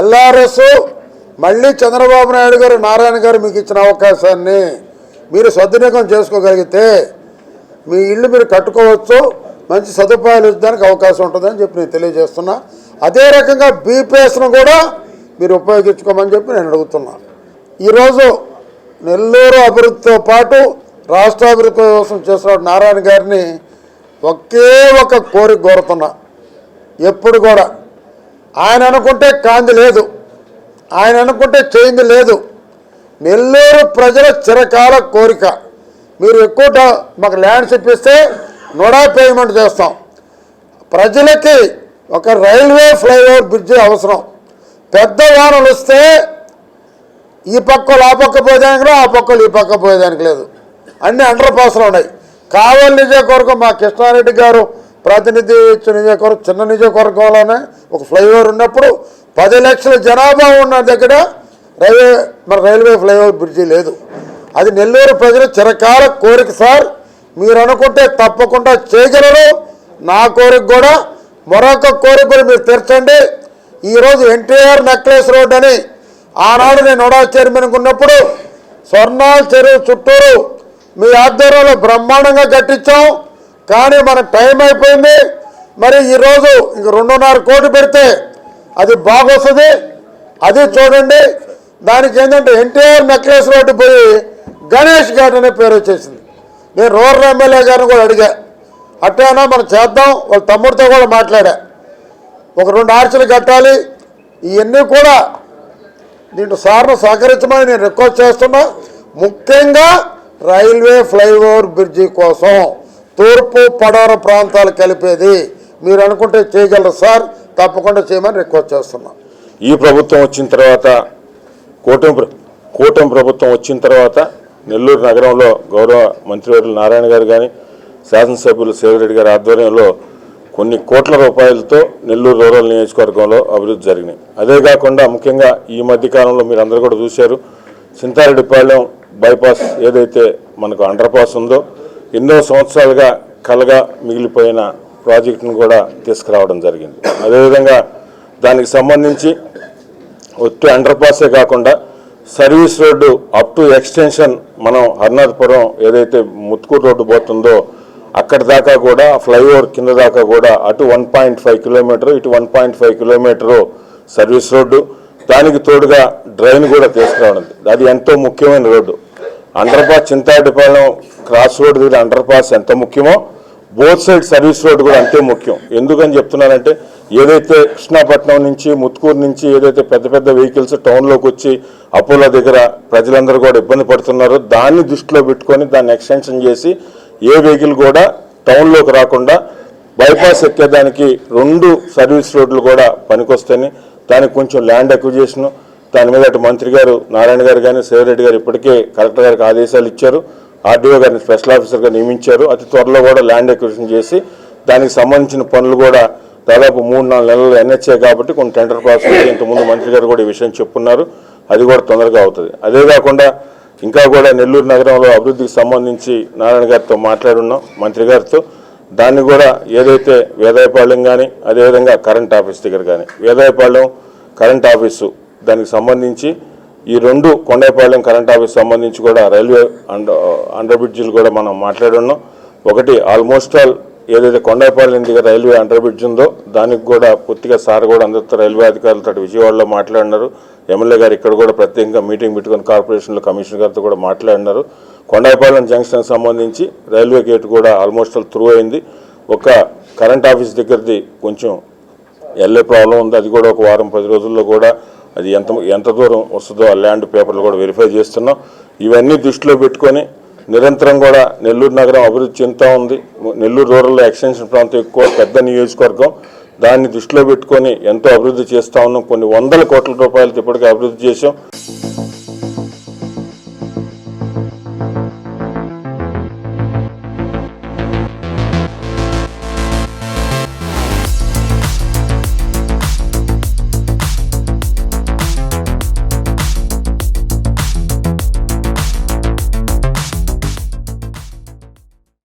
LRS మళ్ళీ చంద్రబాబు నాయుడు గారు నారాయణ గారు మీకు ఇచ్చిన అవకాశాన్ని మీరు సద్వినియోగం చేసుకోగలిగితే మీ ఇల్లు మీరు కట్టుకోవచ్చు మంచి సదుపాయాలు ఇచ్చడానికి అవకాశం ఉంటుందని చెప్పి నేను తెలియజేస్తున్నా. అదే రకంగా బీపీఎస్ను కూడా మీరు ఉపయోగించుకోమని చెప్పి నేను అడుగుతున్నా. ఈరోజు నెల్లూరు అభివృద్ధితో పాటు రాష్ట్ర అభివృద్ధి కోసం చేసిన నారాయణ గారిని ఒకే ఒక కోరిక కోరుతున్నా. ఎప్పుడు కూడా ఆయన అనుకుంటే కాంతి లేదు. ఆయన అనుకుంటే చేయింది లేదు. నెల్లూరు ప్రజల చిరకాల కోరిక. మీరు ఎక్కువ మాకు ల్యాండ్స్ ఇప్పిస్తే నొడా పేమెంట్ చేస్తాం. ప్రజలకి ఒక రైల్వే ఫ్లైఓవర్ బ్రిడ్జి అవసరం. పెద్ద వానలు వస్తే ఈ పక్కలు ఆ పక్క పోయేదానికి లేదు, ఆ పక్కలు ఈ పక్క పోయేదానికి లేదు. అన్ని అండర్ పాస్లు ఉన్నాయి. కావాలి నిజే కొరకు మా కృష్ణారెడ్డి గారు ప్రాతినిధ్యం ఇచ్చిన నియోజకవర్గం చిన్న నియోజకవర్గంలోనే ఒక ఫ్లైఓవర్ ఉన్నప్పుడు పది లక్షల జనాభా ఉన్న దగ్గర రైల్వే మన రైల్వే ఫ్లైఓవర్ బ్రిడ్జి లేదు. అది నెల్లూరు ప్రజల చిరకాల కోరిక సార్ మీరు అనుకుంటే తప్పకుండా చేయగలరు. నా కోరిక కూడా మరొక కోరిక కూడా మీరు తీర్చండి. ఈరోజు ఎన్టీఆర్ నెక్లెస్ రోడ్ అని ఆనాడు నేను నోడా చైర్మన్ ఉన్నప్పుడు స్వర్ణాల చెరువు చుట్టూరు మీ ఆధ్వర్యంలో బ్రహ్మాండంగా కట్టించాం. కానీ మనకు టైం అయిపోయింది. మరి ఈరోజు ఇంక రెండున్నర కోటి పెడితే అది బాగొస్తుంది. అది చూడండి. దానికి ఏంటంటే ఎన్టీఆర్ నెక్లెస్ రోడ్డు పోయి గణేష్ ఘాట్ అనే పేరు వచ్చేసింది. నేను రూరల్ ఎమ్మెల్యే గారిని కూడా అడిగా. అట్టేనా మనం చేద్దాం. వాళ్ళ తమ్ముడితో కూడా మాట్లాడా. ఒక రెండు ఆర్చలు కట్టాలి. ఇవన్నీ కూడా దీంట్లో సార్ను సహకరించమని నేను రిక్వెస్ట్ చేస్తున్నా. ముఖ్యంగా రైల్వే ఫ్లైఓవర్ బ్రిడ్జి కోసం. తూర్పు పడవర ప్రాంతాలు కలిపేది మీరు అనుకుంటే చేయగలరు సార్ తప్పకుండా చేయమని రిక్వెస్ట్ చేస్తున్నా. ఈ ప్రభుత్వం వచ్చిన తర్వాత కూటమి కూటమి ప్రభుత్వం వచ్చిన తర్వాత నెల్లూరు నగరంలో గౌరవ మంత్రివర్యులు నారాయణ గారు కానీ శాసనసభ్యులు సేవిరెడ్డి గారి ఆధ్వర్యంలో కొన్ని కోట్ల రూపాయలతో నెల్లూరు రూరల్ నియోజకవర్గంలో అభివృద్ధి జరిగినాయి. అదే కాకుండా ముఖ్యంగా ఈ మధ్య కాలంలో మీరు అందరూ కూడా చూశారు చింతారెడ్డిపాలెం బైపాస్ ఏదైతే మనకు అండర్ పాస్ ఉందో ఎన్నో సంవత్సరాలుగా కలగా మిగిలిపోయిన ప్రాజెక్టును కూడా తీసుకురావడం జరిగింది. అదేవిధంగా దానికి సంబంధించి ఒట్టి అండర్ పాసే కాకుండా service road up to extension మనం హర్నాథపురం ఏదైతే ముత్కూరు రోడ్డు పోతుందో అక్కడి దాకా కూడా ఫ్లైఓవర్ కింద దాకా కూడా అటు వన్ పాయింట్ ఫైవ్ కిలోమీటర్ ఇటు one point five kilometer service road. దానికి తోడుగా డ్రైన్ కూడా తీసుకురావడం. అది ఎంతో ముఖ్యమైన road. Under pass Chintadipalem cross road దగ్గర అండర్ పాస్ ఎంత ముఖ్యమో బోత్ సైడ్ సర్వీస్ రోడ్ కూడా అంతే ముఖ్యం. ఎందుకని చెప్తున్నానంటే ఏదైతే కృష్ణాపట్నం నుంచి ముత్కూరు నుంచి ఏదైతే పెద్ద పెద్ద వెహికల్స్ టౌన్లోకి వచ్చి అపోలో దగ్గర ప్రజలందరూ కూడా ఇబ్బంది పడుతున్నారో దాన్ని దృష్టిలో పెట్టుకొని దాన్ని ఎక్స్టెన్షన్ చేసి ఏ వెహికల్ కూడా టౌన్లోకి రాకుండా బైపాస్ ఎక్కేదానికి రెండు సర్వీస్ రోడ్లు కూడా పనికొస్తాయని దానికి కొంచెం ల్యాండ్ అక్విజేషను దాని మీద అటు మంత్రి గారు నారాయణ గారు కానీ శివరెడ్డి గారు ఇప్పటికే కలెక్టర్ గారికి ఆదేశాలు ఇచ్చారు. ఆర్డీఓ గారిని స్పెషల్ ఆఫీసర్గా నియమించారు. అతి త్వరలో కూడా ల్యాండ్ ఎక్విజిషన్ చేసి దానికి సంబంధించిన పనులు కూడా దాదాపు మూడు నాలుగు నెలలు ఎన్హెచ్ఏ కాబట్టి కొన్ని టెండర్ ప్రాసెస్ ఇంతకుముందు మంత్రి గారు కూడా ఈ విషయం చెప్పున్నారు. అది కూడా తొందరగా అవుతుంది. అదే కాకుండా ఇంకా కూడా నెల్లూరు నగరంలో అభివృద్ధికి సంబంధించి నారాయణ గారితో మాట్లాడున్నాం మంత్రి గారితో. దాన్ని కూడా ఏదైతే వేదాయపాళ్యం కానీ అదేవిధంగా కరెంట్ ఆఫీస్ దగ్గర కానీ వేదాయపాళ్యం కరెంట్ ఆఫీసు దానికి సంబంధించి ఈ రెండు కొండైపాలెం కరెంట్ ఆఫీస్ సంబంధించి కూడా రైల్వే అండర్ అండర్ బ్రిడ్జిలు కూడా మనం మాట్లాడున్నాం. ఒకటి ఆల్మోస్ట్ ఆల్ ఏదైతే కొండైపాలెం దగ్గర రైల్వే అండర్ బ్రిడ్జ్ ఉందో దానికి కూడా పూర్తిగా సార్ కూడా అందరితో రైల్వే అధికారులతో విజయవాడలో మాట్లాడినారు. ఎమ్మెల్యే గారు ఇక్కడ కూడా ప్రత్యేకంగా మీటింగ్ పెట్టుకుని కార్పొరేషన్లో కమిషనర్ గారితో కూడా మాట్లాడినారు. కొండైపాలెం జంక్షన్కి సంబంధించి రైల్వే గేట్ కూడా ఆల్మోస్ట్ ఆల్ త్రూ అయింది. ఒక కరెంట్ ఆఫీస్ దగ్గరది కొంచెం వెళ్ళే ప్రాబ్లం ఉంది. అది కూడా ఒక వారం పది రోజుల్లో కూడా అది ఎంత ఎంత దూరం వస్తుందో ఆ ల్యాండ్ పేపర్లు కూడా వెరిఫై చేస్తున్నాం. ఇవన్నీ దృష్టిలో పెట్టుకొని నిరంతరం కూడా నెల్లూరు నగరం అభివృద్ధి చెందుతూ ఉంది. నెల్లూరు రూరల్ ఎక్స్టెన్షన్ ప్రాంతం ఎక్కువ పెద్ద నియోజకవర్గం. దాన్ని దృష్టిలో పెట్టుకొని ఎంతో అభివృద్ధి చేస్తూ ఉన్నాం. కొన్ని వందల కోట్ల రూపాయలతో ఇప్పటికే అభివృద్ధి చేసాం